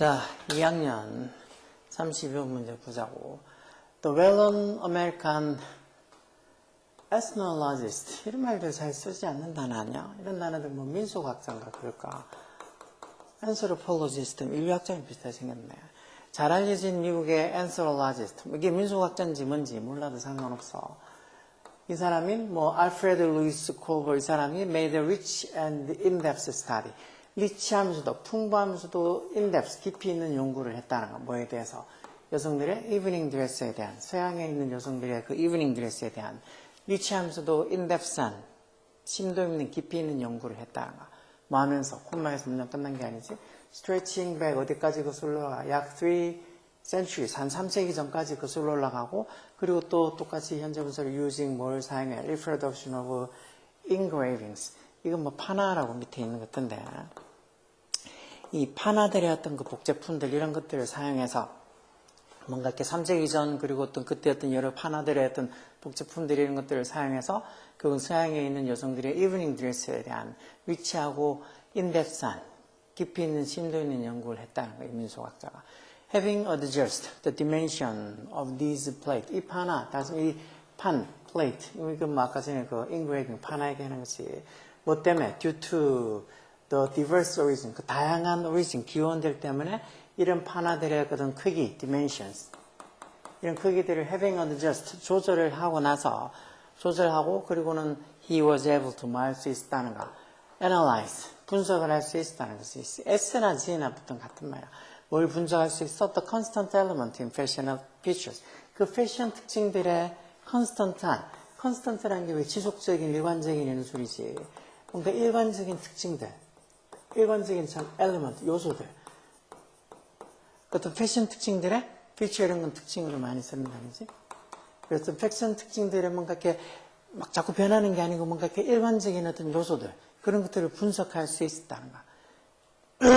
자, 2학년 32번 문제 보자고. The well-known American ethnologist. 이런 말들 잘 쓰지 않는 단어 아니야? 이런 단어들 뭐 민속학자인가 그럴까? anthropologist, 인류학자랑 비슷하게 생겼네. 잘 알려진 미국의 anthropologist. 이게 민속학자인지 뭔지 몰라도 상관없어. 이 사람이 뭐 알프레드 루이스 콜버 이 사람이 made a rich and in-depth study. 리치하면서도 풍부하면서도 in-depth 깊이 있는 연구를 했다는 거 뭐에 대해서 여성들의 이브닝 드레스에 대한 서양에 있는 여성들의 그 이브닝 드레스에 대한 리치하면서도 in-depth한 심도 있는 깊이 있는 연구를 했다는 거. 뭐 하면서 콤마에서 문장 끝난 게 아니지. stretching back 어디까지 거슬러 약 3 centuries 한 3세기 전까지 거슬러 올라가고 그리고 또 똑같이 현재 분석을 using 뭘 사용해 reproduction of engravings 이건 뭐 파나라고 밑에 있는 것 같은데. 이 파나들의 어떤 그 복제품들 이런 것들을 사용해서 뭔가 이렇게 3세기 전 그리고 어떤 그때 어떤 여러 파나들의 어떤 복제품들 이런 것들을 사용해서 그건 서양에 있는 여성들의 이브닝 드레스에 대한 위치하고 인덱스한 깊이 있는 심도 있는 연구를 했다는 거예요 민속학자가. Having adjusted the dimension of these plate 이 파나 다시 이판 plate 이거 뭐 아까 전에 그 engraving 파나 얘기하는 것이 뭐 때문에 due to the diverse origin 그 다양한 origin 기원들 때문에 이런 파나들의 그런 크기 dimensions 이런 크기들을 having adjust 조절을 하고 나서 조절하고 그리고는 he was able to 말수 있었다는 거 analyze 분석을 할 수 있었다는 것이 S나 G나 붙은 같은 말이야 뭘 분석할 수 있어? The constant element in fashional features 그 패션 특징들의 constant한 constant라는 게왜 지속적인 일관적인 이런 소리지 뭔가 일관적인 특징들 일관적인 참 element 요소들. 어떤 패션 특징들의 feature 이런 건 특징으로 많이 쓰는 단어지. 그래서 패션 특징들의 뭔가 이렇게 막 자꾸 변하는 게 아니고 뭔가 이렇게 일관적인 어떤 요소들 그런 것들을 분석할 수 있었다는 거.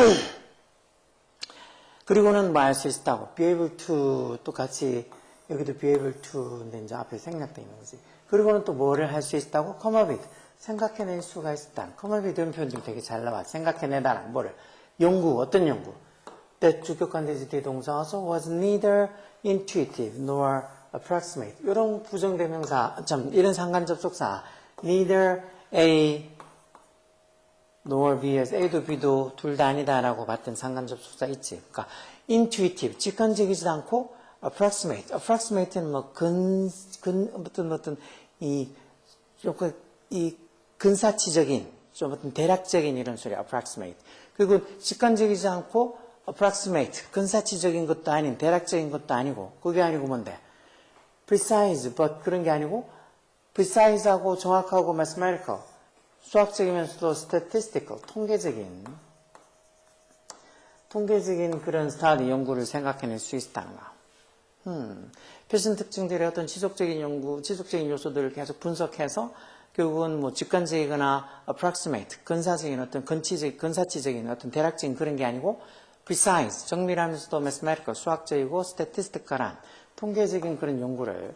그리고는 뭐할수 있다고. be able to 똑같이 여기도 be able to인데 이제 앞에 생략돼 있는 거지. 그리고는 또 뭐를 할 수 있다고? come up with 생각해낼 수가 있다. 이런 표현들이 되게 잘 나와. 생각해내다는 뭐를 연구 어떤 연구? 때 주격관대지 대동사서 was neither intuitive nor approximate 이런 부정대명사 참 이런 상관접속사 neither A nor B에서 A도 B도 둘 다 아니다라고 봤던 상관접속사 있지. 그러니까 intuitive 직관적이지도 않고 approximate approximate는 뭐 근, 근 어떤 어떤 이이 근사치적인 좀 어떤 대략적인 이런 소리 approximate. 그리고 직관적이지 않고 approximate 근사치적인 것도 아닌 대략적인 것도 아니고 그게 아니고 뭔데? precise but 그런 게 아니고 precise하고 정확하고 mathematical 수학적이면서도 statistical 통계적인 통계적인 그런 스타디 연구를 생각해낼 수 있다는 거. 음, 패션 특징들의 어떤 지속적인 연구, 지속적인 요소들을 계속 분석해서 결국은 뭐 직관적이거나 approximate, 근사적인 어떤 근치적, 근사치적인 어떤 대략적인 그런 게 아니고 precise, 정밀하면서도 mathematical, 수학적이고 statistical한 통계적인 그런 연구를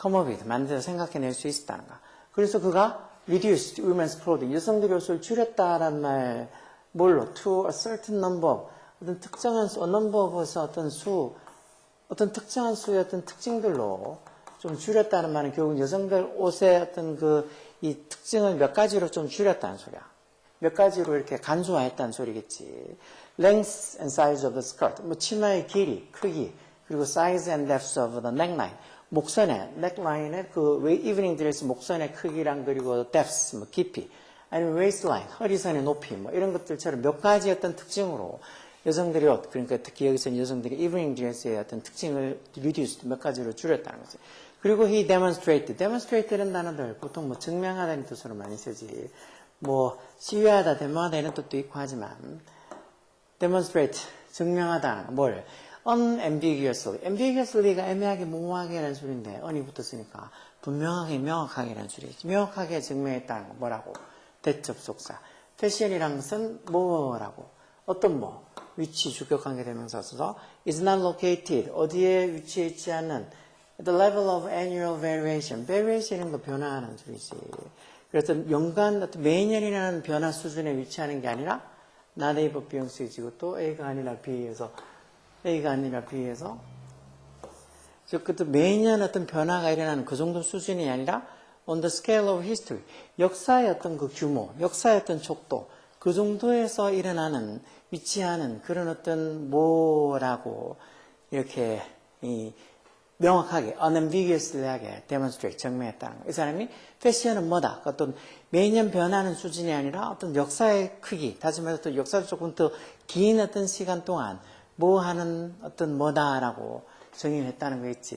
come up with, 만들어 생각해낼 수 있었다는 거. 그래서 그가 reduced women's clothing, 여성들의 옷을 줄였다라는 말, 뭘로? to a certain number, 어떤 특정한 수, a number of에서 어떤 수, 어떤 특정한 수의 어떤 특징들로 좀 줄였다는 말은 결국 여성들 옷의 어떤 그, 이 특징을 몇 가지로 좀 줄였다는 소리야. 몇 가지로 이렇게 간소화했다는 소리겠지. length and size of the skirt, 뭐 치마의 길이, 크기, 그리고 size and depth of the neckline, 목선의 neckline의 그 evening dress 목선의 크기랑 그리고 depth, 뭐 깊이, 아니면 waistline, 허리선의 높이, 뭐 이런 것들처럼 몇 가지 어떤 특징으로 여성들의 옷, 그러니까 특히 여기서는 여성들의 evening dress의 어떤 특징을 reduce 몇 가지로 줄였다는 거지. 그리고 he demonstrated, demonstrate는 단어들 보통 뭐 증명하다는 뜻으로 많이 쓰지. 뭐 시위하다, 데모하다 이런 뜻도 있고 하지만 demonstrate, 증명하다, 뭘 unambiguously, ambiguously가 애매하게 모호하게라는 소리인데 un이 붙었으니까 분명하게 명확하게라는 소리지. 명확하게 증명했다는 거 뭐라고? 대접속사. 패션이란 것은 뭐라고? 어떤 뭐? 위치 주격관계 대명사 써서 is not located 어디에 위치해 있지 않는 the level of annual variation. variation은 그 변화하는 소리지. 그래서 연간 매년이라는 변화 수준에 위치하는 게 아니라 B형 쓰여지고 또 A가 아니라 B에서 A가 아니라 B에서 즉 그것도 매년 어떤 변화가 일어나는 그 정도 수준이 아니라 on the scale of history 역사의 어떤 그 규모, 역사의 어떤 촉도 그 정도에서 일어나는 위치하는 그런 어떤 뭐라고 이렇게 이 명확하게 unambiguously하게 demonstrate 증명했다는 거예요. 이 사람이 패션은 뭐다? 어떤 매년 변하는 수준이 아니라 어떤 역사의 크기, 다시 말해서 또 역사를 조금 더 긴 어떤 시간 동안 뭐 하는 어떤 뭐다라고 정의를 했다는 거 있지.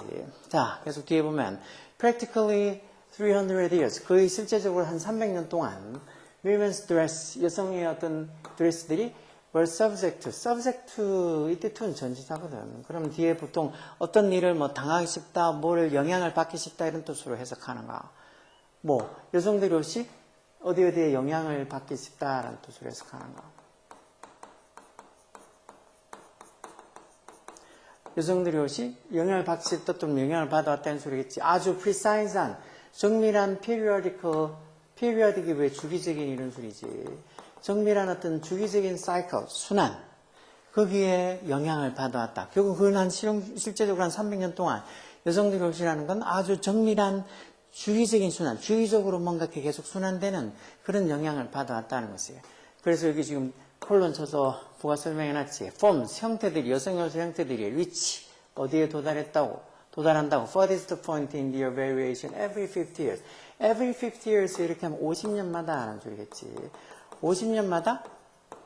자, 계속 뒤에 보면 practically 300 years, 거의 실제적으로 한 300년 동안 women's dress, 여성의 어떤 드레스들이 were subject subject 이때 to는 전치사거든. 그럼 뒤에 보통 어떤 일을 뭐 당하기 쉽다, 뭐를 영향을 받기 쉽다 이런 뜻으로 해석하는가. 뭐, 여성들이 혹시 어디 어디에 영향을 받기 쉽다라는 뜻으로 해석하는가. 여성들이 혹시 영향을 받기 쉽다 또는 영향을 받아왔다는 소리겠지. 아주 precise한, 정밀한 periodical, periodic이 왜 주기적인 이런 소리지. 정밀한 어떤 주기적인 사이클, 순환, 거기에 영향을 받아왔다. 결국 그건 한 실용, 실제적으로 한 300년 동안 여성들이 혹시라는 건 아주 정밀한 주기적인 순환, 주기적으로 뭔가 계속 순환되는 그런 영향을 받아왔다는 것이에요. 그래서 여기 지금 콜론 쳐서 부가 설명해놨지. forms, 형태들이, 여성 요소 형태들이 reach, 어디에 도달했다고, 도달한다고. furthest point in their variation every 50 years. every 50 years 이렇게 하면 50년마다 하는 줄이겠지. 50년마다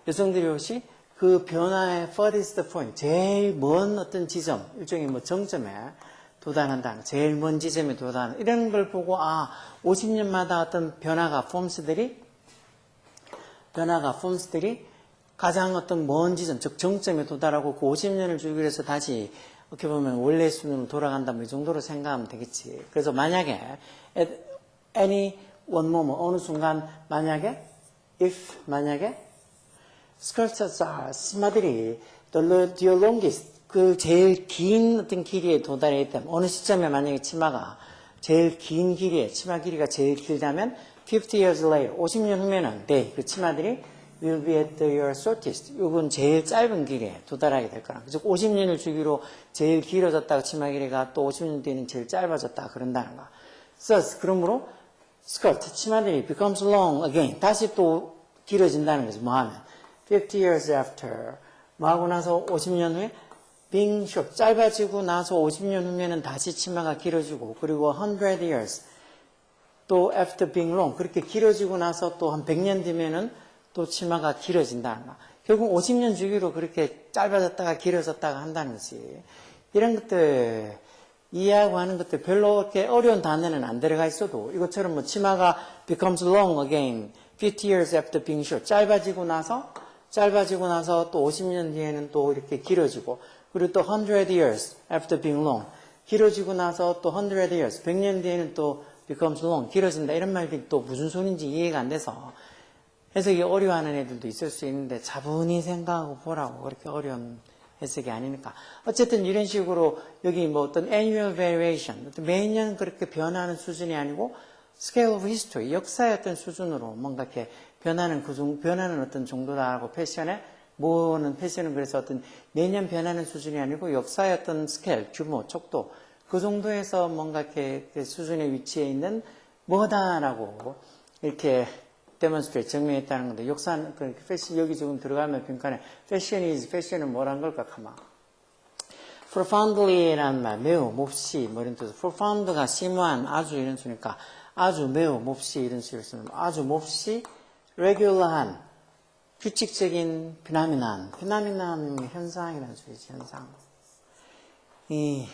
여성들이 혹시 그 변화의 furthest point, 제일 먼 어떤 지점, 일종의 뭐 정점에 도달한다. 제일 먼 지점에 도달하는 이런 걸 보고 아 50년마다 어떤 변화가 폼스들이 변화가 폼스들이 가장 어떤 먼 지점, 즉 정점에 도달하고 그 50년을 주기로 해서 다시 어떻게 보면 원래 수준으로 돌아간다 뭐 이 정도로 생각하면 되겠지. 그래서 만약에 any one moment 어느 순간 만약에 if 만약에 skirts are 치마들이 the, the longest 그 제일 긴 어떤 길이에 도달했다면 어느 시점에 만약에 치마가 제일 긴 길이에 치마 길이가 제일 길다면 50 years later 50년 후면은 네, 그 치마들이 will be at your shortest. 이건 제일 짧은 길이에 도달하게 될 거라. 즉 50년을 주기로 제일 길어졌다가 치마 길이가 또 50년 뒤에는 제일 짧아졌다 그런다는 거 thus 그러므로 skirt 치마들이 becomes long again 다시 또 길어진다는 거죠 뭐 하면. 50 years after. 뭐 하고 나서 50년 후에? Being short 짧아지고 나서 50년 후면은 다시 치마가 길어지고 그리고 100 years. 또 after being long. 그렇게 길어지고 나서 또 한 100년 뒤면은 또 치마가 길어진다는 거. 결국 50년 주기로 그렇게 짧아졌다가 길어졌다가 한다는 것이 이런 것들 이해하고 하는 것들 별로 이렇게 어려운 단어는 안 들어가 있어도 이것처럼 뭐 치마가 becomes long again 50 years after being short 짧아지고 나서 짧아지고 나서 또 50년 뒤에는 또 이렇게 길어지고 그리고 또 100 years after being long 길어지고 나서 또 100 years 100년 뒤에는 또 becomes long 길어진다. 이런 말들이 또 무슨 소리인지 이해가 안 돼서. 해석이 어려워하는 애들도 있을 수 있는데 차분히 생각하고 보라고 그렇게 어려운 해석이 아니니까. 어쨌든 이런 식으로 여기 뭐 어떤 annual variation 매년 그렇게 변하는 수준이 아니고 scale of history 역사의 어떤 수준으로 뭔가 이렇게 변하는 그 정, 변하는 어떤 정도다라고 패션에 뭐는 패션은 그래서 어떤 매년 변하는 수준이 아니고 역사의 어떤 스케일, 규모, 촉도 그 정도에서 뭔가 이렇게 그 수준의 위치에 있는 뭐다라고 이렇게 데몬스트레이트 증명했다는 건데 역사 그 패션 여기 지금 들어가면 빈칸에 패션이 패션은 뭐란 걸까 가만 profoundly라는 말 매우 몹시 뭐 이런 뜻 profound가 심오한 아주 이런 소니까 아주 매우 몹시 이런 식으로 쓰는 아주 몹시 regular한 규칙적인 피나미난 피나미난 현상이라는 소리지 현상. 이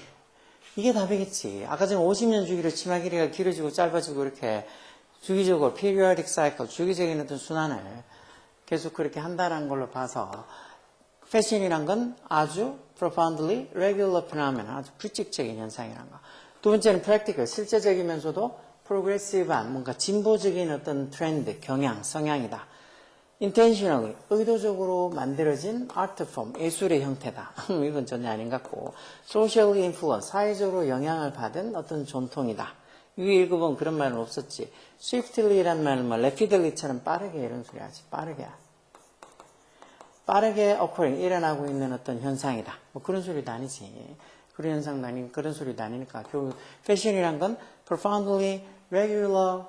이게 답이겠지. 아까 전에 50년 주기로 치마 길이가 길어지고 짧아지고 이렇게 주기적으로 periodic cycle 주기적인 어떤 순환을 계속 그렇게 한다는 걸로 봐서 패션이란 건 아주 profoundly regular phenomenon, 아주 규칙적인 현상이란 거. 두 번째는 practical, 실제적이면서도 progressive한, 뭔가 진보적인 어떤 트렌드, 경향, 성향이다. intentionally, 의도적으로 만들어진 art form, 예술의 형태다. 이건 전혀 아닌 것 같고, socially influence, 사회적으로 영향을 받은 어떤 전통이다. 위에 읽어보면 그런 말은 없었지. swiftly란 말은 뭐 rapidly처럼 빠르게 이런 소리 하지. 빠르게. 빠르게 occurring, 일어나고 있는 어떤 현상이다. 뭐 그런 소리도 아니지. 그런 현상도 아니, 그런 소리도 아니니까. 결국 패션이란 건 profoundly regular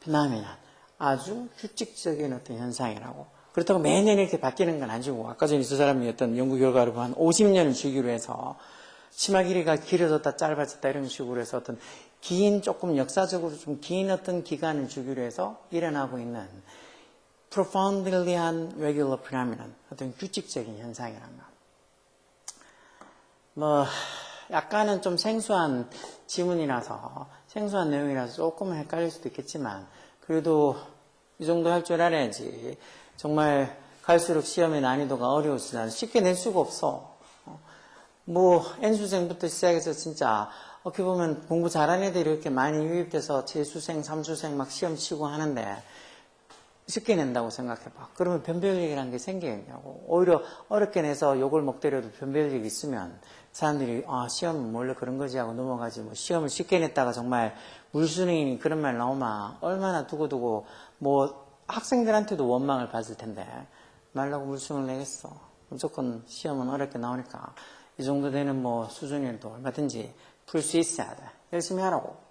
phenomenon. 아주 규칙적인 어떤 현상이라고. 그렇다고 매년 이렇게 바뀌는 건 아니고, 아까 전에 저 사람이 어떤 연구 결과로 한 50년을 주기로 해서 치마 길이가 길어졌다 짧아졌다 이런 식으로 해서 어떤 긴 조금 역사적으로 좀 긴 어떤 기간을 주기로 해서 일어나고 있는 profoundly 한 regular phenomenon 어떤 규칙적인 현상이란 거. 뭐 약간은 좀 생소한 지문이라서 생소한 내용이라서 조금 헷갈릴 수도 있겠지만 그래도 이 정도 할 줄 알아야지. 정말 갈수록 시험의 난이도가 어려워지잖아. 쉽게 낼 수가 없어 뭐 N수생부터 시작해서 진짜 어떻게 보면 공부 잘하는 애들이 이렇게 많이 유입돼서 재수생, 삼수생 막 시험 치고 하는데 쉽게 낸다고 생각해봐. 그러면 변별력이라는 게 생기겠냐고. 오히려 어렵게 내서 욕을 먹더라도 변별력이 있으면 사람들이 아 시험은 원래 그런 거지 하고 넘어가지 뭐 시험을 쉽게 냈다가 정말 물수능이니 그런 말 나오면 얼마나 두고두고 뭐 학생들한테도 원망을 받을 텐데 말라고 물수능을 내겠어. 무조건 시험은 어렵게 나오니까 이 정도 되는 뭐 수준이라도 얼마든지 풀 수 있어야 돼. 열심히 하라고.